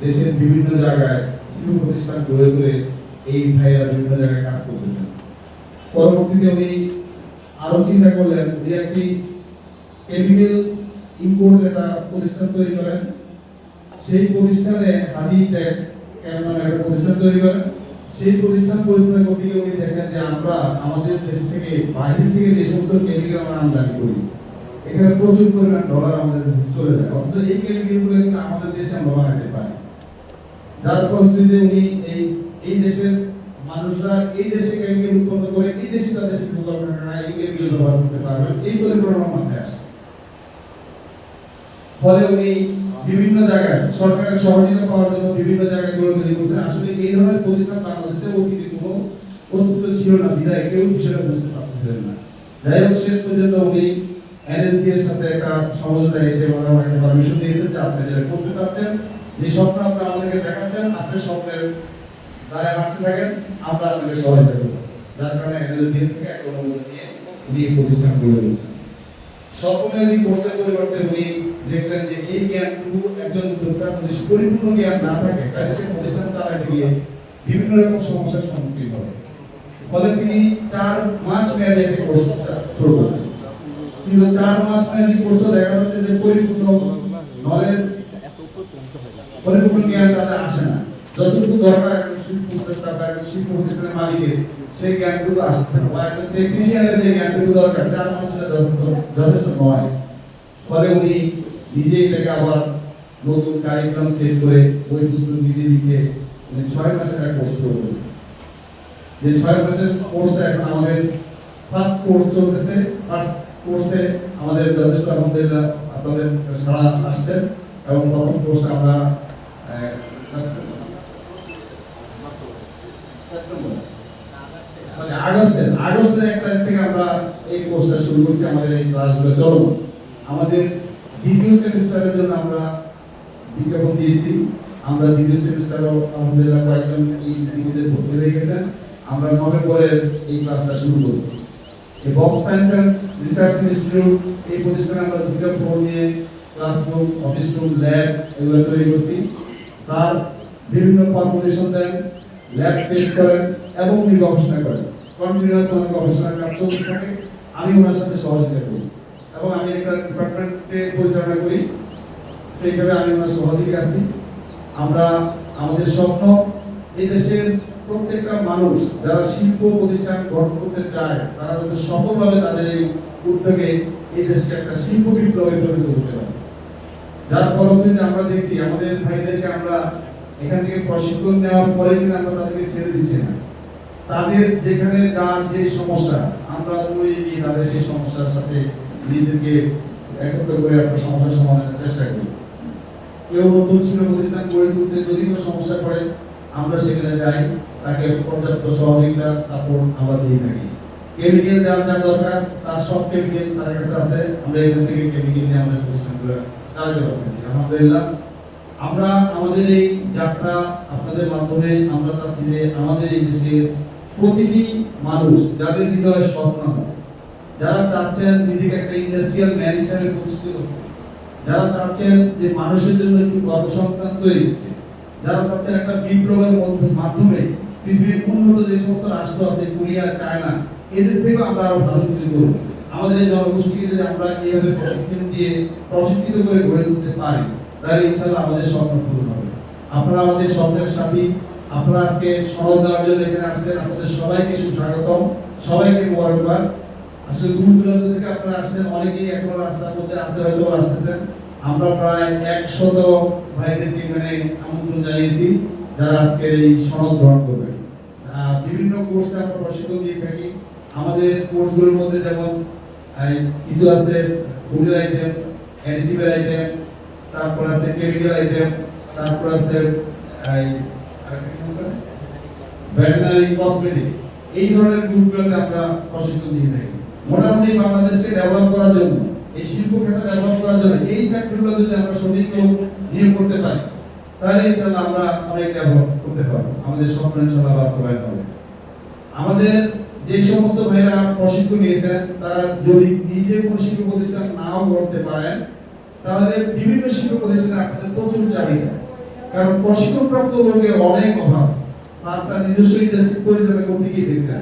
দেশের বিভিন্ন জায়গায় শিল্প প্রতিষ্ঠান গড়ে তুলে এই ভাইয়েরা বিভিন্ন জায়গায় কাজ করতেছেন। পরবর্তীতে উনি আরও চিন্তা করলেন যে একটি কেমিক্যাল ইম্পোর্ট একটা প্রতিষ্ঠান তৈরি করেন। সেই প্রতিষ্ঠানে হাদি ট্যাক্স কেন নামে একটা প্রতিষ্ঠান তৈরি করেন। সেই প্রতিষ্ঠান পরিচালনা করতে গিয়ে উনি দেখেন যে আমরা আমাদের দেশ থেকে বাইরে থেকে যে সমস্ত কেমিক্যাল আমরা আমদানি করি। এখানে প্রচুর পরিমাণ ডলার আমাদের চলে যায়। অথচ এই কেমিক্যালগুলো কিন্তু আমাদের দেশে আমরা বানাতে পারি যার ফলশ্রুতিতে উনি এই এই দেশের মানুষরা এই দেশে কেমিক্যাল উৎপন্ন করে, এই দেশে তাদের শিল্প কর্মীরা এই কেমিক্যাল ব্যবহার করতে পারবেন এই পরিকল্পনার মধ্যে আসে। ফলে উনি বিভিন্ন জায়গায়, সরকারের সহযোগিতা পাওয়ার জন্য বিভিন্ন জায়গায় গড়ে তৈরি করছেন আসলে এই ধরনের প্রতিষ্ঠান বাংলাদেশে অতীতে কোনো প্রস্তুত ছিল না বিধায় কেউ বিষয়টা বুঝতে পারতেছিলেন না। যাই হোক, শেষ পর্যন্ত উনি এনএসডি এর সাথে একটা সমঝোতা এসে ওনারা একটা পারমিশন দিয়েছেন যে আপনি যেটা করতে চাচ্ছেন, যে স্বপ্ন আপনি আমাদেরকে দেখাচ্ছেন, আপনি স্বপ্নের দ্বারা হাঁটতে থাকেন, আমরা আপনাকে সহায়তা করব। যার কারণে এনএসডি থেকে একটা অনুমোদন নিয়ে উনি প্রতিষ্ঠান গড়ে তুলেছেন। স্বপ্নের কোর্সের পরিবর্তে উনি দেখলেন যে এই জ্ঞানটুকু একজন উদ্যোক্তার যদি পরিপূর্ণ জ্ঞান না থাকে, তাহলে সে প্রতিষ্ঠান চালাতে গিয়ে বিভিন্ন রকম সমস্যার সম্মুখীন হবে। ফলে তিনি চার মাস মেয়াদী একটি কোর্স শুরু করেন কিন্তু চার মাস মেয়াদী কোর্স দেখা যাচ্ছে যে পরিপূর্ণ নলেজ পরিপূর্ণ জ্ঞান তাদের আসে না। যতটুকু দরকার একজন শিল্প উদ্যোক্তা বা একজন শিল্প প্রতিষ্ঠানের মালিকের, সেই জ্ঞানটুকু আসছে না। বা একজন টেকনিশিয়ানের যে জ্ঞানটুকু দরকার, চার মাস যথেষ্ট নয়। ফলে উনি নিজেই এটাকে আবার নতুন কারিকুলাম সেট করে ওই পুস্তক নিজে লিখে উনি ছয় মাসের একটা কোর্স করেছে যে ছয় মাসের কোর্সটা এখন আমাদের ফার্স্ট কোর্স চলতেছে ফার্স্ট কোর্সে আমাদের যথেষ্ট আলহামদুলিল্লাহ আপনাদের সারা আসছেন এবং প্রথম কোর্সটা আমরা আগস্টের আগস্টের এক তারিখ থেকে আমরা এই কোর্সটা শুরু করছি, আমাদের এই ক্লাসগুলো চলমান আমাদের দ্বিতীয় সেমিস্টারের জন্য আমরা বিজ্ঞাপন দিয়েছি। আমরা দ্বিতীয় সেমিস্টারও আলহামদুলিল্লাহ কয়েকজন এই ভর্তি হয়ে গেছেন। আমরা নভেম্বরে এই ক্লাসটা শুরু করব। এই বব সায়েন্স রিসার্চ ইনস্টিটিউট এই প্রতিষ্ঠানে আমরা দুটো ফ্লোর নিয়ে ক্লাসরুম অফিস রুম ল্যাব এগুলো তৈরি করছি। স্যার বিভিন্ন কর্পোরেশন দেন ল্যাব টেস্ট করেন এবং উনি গবেষণা করেন। কন্টিনিউয়াস অনেক গবেষণার কাজ চলতে থাকে। আমি ওনার সাথে সহযোগিতা করি এবং আমি একটা ডিপার্টমেন্টে পরিচালনা করি। সেই হিসাবে আমি ওনার সহযোগী আছি। আমরা, আমাদের স্বপ্ন, এই দেশের প্রত্যেকটা মানুষ যারা শিল্প প্রতিষ্ঠান গঠন করতে চায়, তারা যাতে সফলভাবে তাদের এই উদ্যোগে এই দেশকে একটা শিল্প বিপ্লবে পরিণত করতে পারে। যার ফলশ্রুতিতে আমরা দেখছি, আমাদের ভাইদেরকে আমরা এখান থেকে প্রশিক্ষণ নেওয়ার পরে কিন্তু আমরা তাদেরকে ছেড়ে দিচ্ছি না। তাদের যেখানে যার যে সমস্যা, আমরা ওই গিয়ে তাদের সেই সমস্যার সাথে নিজেদেরকে একত্র করে একটা সমস্যার সমাধানের চেষ্টা করি। কেউ নতুন শিল্প প্রতিষ্ঠান গড়ে তুলতে যদি কোনো সমস্যা পড়ে আমরা সেখানে যাই, তাকে পর্যাপ্ত সহযোগিতা সাপোর্ট আমরা দিয়ে থাকি। কেমিক্যাল যার যার দরকার, তার সব কেমিক্যাল স্যারের কাছে আছে। আমরা এখান থেকে কেমিক্যাল নিয়ে আমাদের প্রতিষ্ঠানগুলো চালাতে পারতেছি। আলহামদুলিল্লাহ, আমরা আমাদের এই যাত্রা আপনাদের মাধ্যমে আমরা চাচ্ছি যে আমাদের এই দেশের প্রতিটি মানুষ, যাদের হৃদয়ে স্বপ্ন আছে, যারা চাচ্ছেন নিজেকে একটা ইন্ডাস্ট্রিয়াল ম্যান হিসেবে প্রতিষ্ঠিত যারা চাচ্ছেন যে মানুষের জন্য একটু কর্মসংস্থান তৈরি করতে যারা চাচ্ছেন একটা বিপ্লবের মাধ্যমে পৃথিবীর উন্নত যে সমস্ত রাষ্ট্র আছে, কোরিয়া, চায়না, এদের থেকেও আমরা আরও ভালো কিছু করব। আমাদের এই জনগোষ্ঠীকে যদি আমরা এইভাবে প্রশিক্ষণ দিয়ে প্রশিক্ষিত করে গড়ে তুলতে পারি, তাহলে ইনশাআল্লাহ আমাদের স্বপ্ন পূরণ হবে। আপনারা আমাদের স্বপ্নের সাথী, আপনারা আজকে সনদ দেওয়ার জন্য এখানে আসছেন, আপনাদের সবাইকে সুস্বাগতম, সবাইকে মোবারকবাদ। আসলে দূর দূরান্ত থেকে আপনারা আসছেন, অনেকেই এখন রাস্তার মধ্যে আসতে হয়তো আসতেছেন। আমরা প্রায় একশত ভাইদেরকে এখানে আমন্ত্রণ জানিয়েছি, যারা আজকে এই সনদ গ্রহণ করবেন। বিভিন্ন কোর্সে আমরা প্রশিক্ষণ দিয়ে থাকি। আমাদের কোর্সগুলোর মধ্যে যেমন কিছু আছে ফুডের আইটেম অ্যাডিটিভের আইটেম তারপর আছে কেমিক্যাল আইটেম তারপর আছে? ভেটেরিনারি কসমেটিক এই ধরনের গ্রুপগুলোতে আমরা প্রশিক্ষণ দিয়ে থাকি। মোটামুটি বাংলাদেশকে ডেভেলপ করার জন্য এই শিল্প ক্ষেত্র ডেভেলপ করার জন্য এই সেক্টরগুলো যদি আমরা সঠিক লোক নিয়োগ করতে পারি, তাহলে ইনশাআল্লাহ আমরা অনেক ডেভেলপ করতে পারব। আমাদের স্বপ্ন ইনশাআল্লাহ বাস্তবায়ন হবে। আমাদের যে সমস্ত ভাইরা প্রশিক্ষণ নিয়েছেন, তারা যদি নিজে কোনো শিল্প প্রতিষ্ঠান নাও করতে পারেন, তাহলে বিভিন্ন শিল্প প্রতিষ্ঠানে আপনাদের প্রচুর চাহিদা। কারণ প্রশিক্ষণপ্রাপ্ত লোকের অনেক অভাব। স্যার তার নিজস্ব ইন্ডাস্ট্রি পরিচালনা করতে গিয়ে দেখছেন।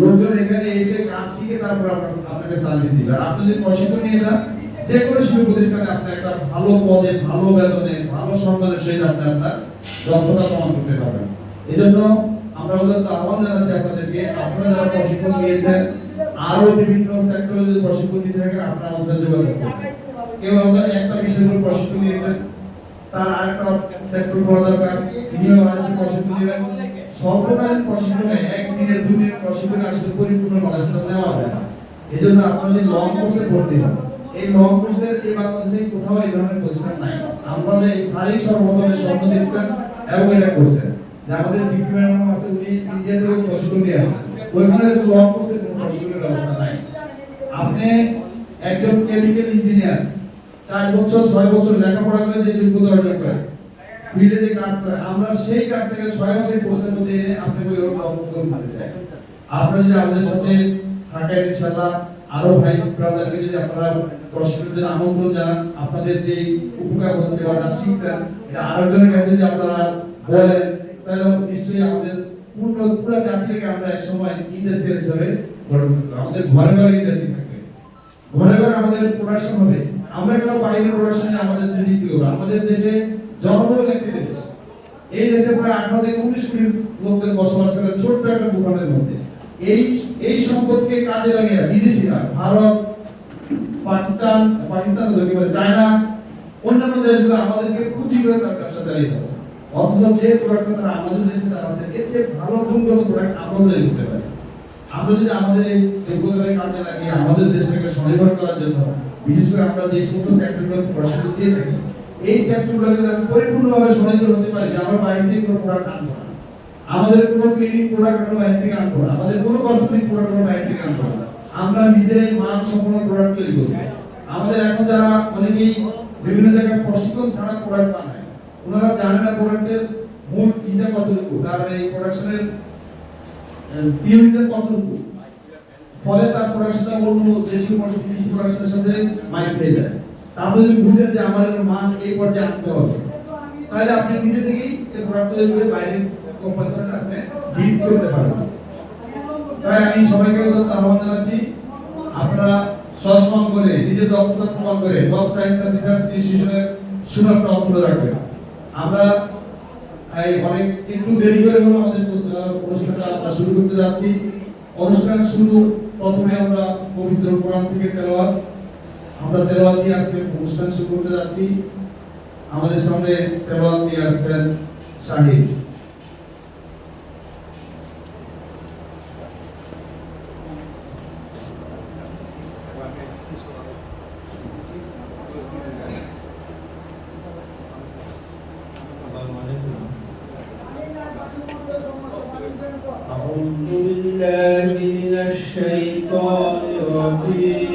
লোকজন এখানে এসে কাজ শিখে তারপর আপনাকে সার্ভিস দিবে। আর আপনি যদি প্রশিক্ষণ নিয়ে যান, যে কোনো শিল্প প্রতিষ্ঠানে আপনি একটা ভালো পদে, ভালো বেতনে, ভালো সম্মানের সহিত আপনি আপনার দক্ষতা প্রমাণ করতে পারবেন। এই জন্য আমরা ওদের আহ্বান জানাচ্ছি আপনাদেরকে, আপনারা যারা প্রশিক্ষণ নিয়েছেন আরও বিভিন্ন সেক্টরে যদি প্রশিক্ষণ নিতে থাকেন, আপনারা আমাদের যোগাযোগ করবেন কেউ আমরা একটা বিষয়ের উপর প্রশিক্ষণ নিয়েছেন, তার আরেকটা সেক্টর করা দরকার, তিনিও মানুষের প্রশিক্ষণ নেবেন। স্বল্পকালীন প্রশিক্ষণে একদিনের দুই দিনের প্রশিক্ষণে আসলে পরিপূর্ণ নলেজটা নেওয়া যায় না। এই জন্য আপনাদের লং কোর্সে ভর্তি হন। এই লং কোর্সের এই বাংলাদেশে কোথাও এই ধরনের প্রতিষ্ঠান নাই। আপনারা এই শারীরিক সর্বপ্রথমে স্বপ্ন দিচ্ছেন এবং এটা করছেন। যে আমাদের ডিগ্রি ম্যাডাম আছে, উনি ইন্ডিয়া থেকে প্রশিক্ষণ নিয়ে আসেন ওইখানে লং কোর্সের কোনো প্রশিক্ষণের ব্যবস্থা নাই। আপনি একজন কেমিক্যাল ইঞ্জিনিয়ার চার বছর, ছয় বছর লেখাপড়া করে যে যোগ্যতা অর্জন করে ফিল্ডে যে কাজ করে আমরা সেই কাজটাকে ছয় মাসের কোর্সের মধ্যে এনে আপনাকে ওই রকম অবগত করতে চাই। আপনারা যদি আমাদের সাথে থাকেন, ইনশাআল্লাহ আরও ভাই ব্রাদারকে যদি আপনারা প্রশিক্ষণের আমন্ত্রণ জানান, আপনাদের যে উপকার হচ্ছে বা যা শিখছেন, এটা আরেকজনের কাছে যদি আপনারা বলেন, তাহলে নিশ্চয়ই আমাদের পূর্ণ পুরো জাতিকে আমরা এক সময় ইন্ডাস্ট্রিয়াল হিসেবে গড়ে তুলতে পারব। আমাদের ঘরে ঘরে ইন্ডাস্ট্রি থাকবে। ঘরে ঘরে আমাদের প্রোডাকশন হবে। আমরা কেন বাইরের প্রোডাকশনে আমাদের যে হবে। আমাদের দেশে জনবহুল একটি দেশ। এই দেশে প্রায় আঠারো থেকে উনিশ কোটি লোকদের বসবাস করে ছোট্ট একটা ভূখণ্ডের মধ্যে। এই এই সম্পদকে কাজে লাগিয়ে বিদেশিরা, ভারত, পাকিস্তান পাকিস্তান চায়না, অন্যান্য দেশগুলো আমাদেরকে পুঁজি করে তার ব্যবসা চালিয়ে যাচ্ছে। অথচ যে প্রোডাক্ট তারা আমাদের দেশে চালাচ্ছে, এর চেয়ে ভালো গুণগত প্রোডাক্ট আমরা তৈরি করতে আমরা যদি আমাদের এই যোগ্যতাকে কাজে লাগিয়ে আমাদের দেশটাকে স্বনির্ভর করার জন্য, বিশেষ করে আমরা যে সমস্ত সেক্টরগুলো পড়াশোনা দিয়ে থাকি এই সেক্টরগুলো যদি পরিপূর্ণভাবে স্বনির্ভর হতে পারি যে আমরা বাইরে থেকে কোনো প্রোডাক্ট আনব না। আমাদের কোনো ক্লিনিক প্রোডাক্ট আমরা বাইরে থেকে আনব না। আমাদের কোনো কসমেটিক্স প্রোডাক্ট আমরা বাইরে থেকে আনব না। আমরা নিজেরাই মান সম্পন্ন প্রোডাক্ট তৈরি করব। আমাদের এখন যারা অনেকেই বিভিন্ন জায়গায় প্রশিক্ষণ ছাড়া প্রোডাক্ট বানায়, ওনারা জানে না প্রোডাক্টের মূল ইটা কতটুকু, তার এই প্রোডাকশনের পিওরিটা কতটুকু। ফলে তার প্রোডাকশনটা অন্য দেশীয় বিদেশি প্রোডাকশনের সাথে মাইক খেয়ে যায়। তারপরে যদি বুঝেন যে আমাদের মান এই পর্যায়ে আনতে হবে, তাহলে আপনি নিজে থেকেই এই প্রোডাক্ট তৈরি বাইরের কোম্পানির সাথে আপনি ডিল করতে পারবেন। তাই আমি সবাইকে আহ্বান জানাচ্ছি, আপনারা সচেতন করে নিজের দক্ষতা প্রমাণ করে ওয়েব সায়েন্স এন্ড রিসার্চ ইনস্টিটিউশনের সুনামটা অক্ষুণ্ণ রাখবেন। আমরা এই অনেক, একটু দেরি করে হলো আমাদের অনুষ্ঠানটা আমরা শুরু করতে যাচ্ছি। অনুষ্ঠান শুরু প্রথমে আমরা পবিত্র কোরআন থেকে তেলাওয়াত। আমরা তেলাওয়াত দিয়ে আজকে অনুষ্ঠান শুরু করতে যাচ্ছি আমাদের সামনে তেলাওয়াত নিয়ে আসছেন শাহিদ أعوذ بالله من الشيطان الرجيم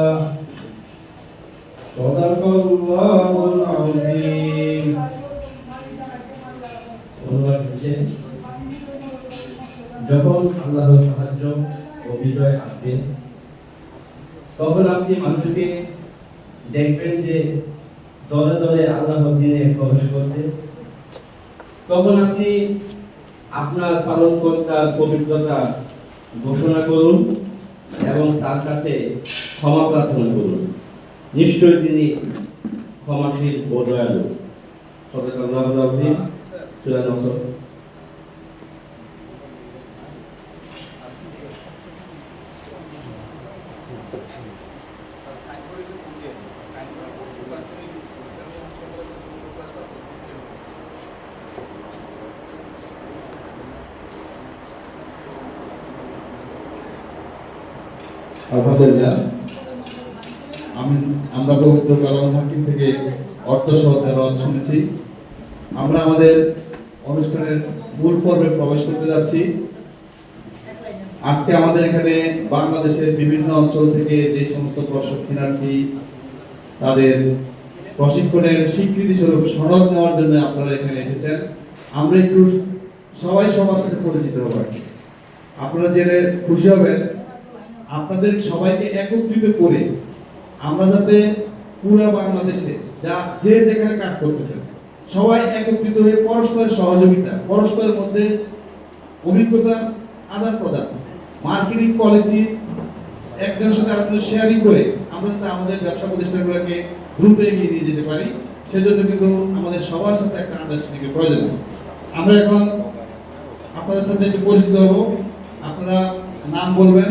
صدق الله العظيم অনুবাদ হচ্ছে যখন আল্লাহর সাহায্য ও বিজয় আসবে তখন আপনি মানুষকে দেখবেন যে দলে দলে আল্লাহর দিনে প্রবেশ করতে তখন আপনি আপনার পালনকর্তার পবিত্রতা ঘোষণা করুন এবং তার কাছে ক্ষমা প্রার্থনা করুন নিশ্চয়ই তিনি ক্ষমাশীল ও দয়ালু। আলহামদুলিল্লাহ। আমি, আমরা পবিত্র কালাম থেকে অর্থ সহ তেলাওয়াত শুনেছি। আমরা আমাদের অনুষ্ঠানের মূল পর্বে প্রবেশ করতে যাচ্ছি। আজকে আমাদের এখানে বাংলাদেশের বিভিন্ন অঞ্চল থেকে যে সমস্ত প্রশিক্ষণার্থী তাদের প্রশিক্ষণের স্বীকৃতি স্বরূপ সনদ নেওয়ার জন্য আপনারা এখানে এসেছেন। আমরা একটু সবাই সবার সাথে পরিচিত হব। আপনারা জেনে খুশি হবেন, আপনাদের সবাইকে একত্রিত করে আমরা যাতে পুরো বাংলাদেশে যা যে যেখানে কাজ করতেছেন সবাই একত্রিত হয়ে পরস্পরের সহযোগিতা, পরস্পরের মধ্যে অভিজ্ঞতা আদান প্রদান। মার্কেটিং পলিসি একজনের সাথে আরেকজনের শেয়ারিং করে আমরা যাতে আমাদের ব্যবসা প্রতিষ্ঠানগুলোকে দ্রুত এগিয়ে নিয়ে যেতে পারি, সেজন্য কিন্তু আমাদের সবার সাথে একটা আন্ডারস্ট্যান্ডিং এর প্রয়োজন আছে। আমরা এখন আপনাদের সাথে একটু পরিচিত হব। আপনারা নাম বলবেন,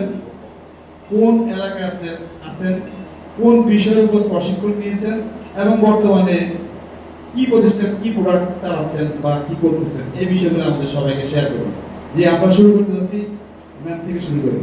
কোন এলাকায় আপনি আছেন? কোন বিষয়ের উপর প্রশিক্ষণ নিয়েছেন এবং বর্তমানে কি প্রতিষ্ঠান কি প্রোডাক্ট চালাচ্ছেন বা কি করতেছেন? এই বিষয়গুলো আমাদের সবাইকে শেয়ার করুন। যে আমরা শুরু করতে যাচ্ছি ম্যাম থেকে শুরু করি।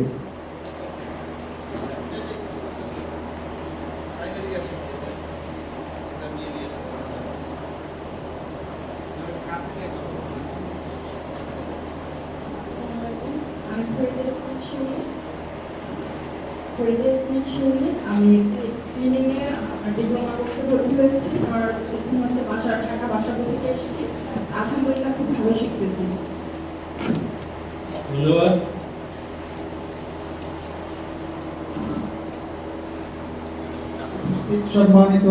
সম্মানিত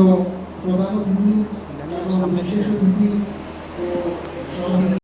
প্রধান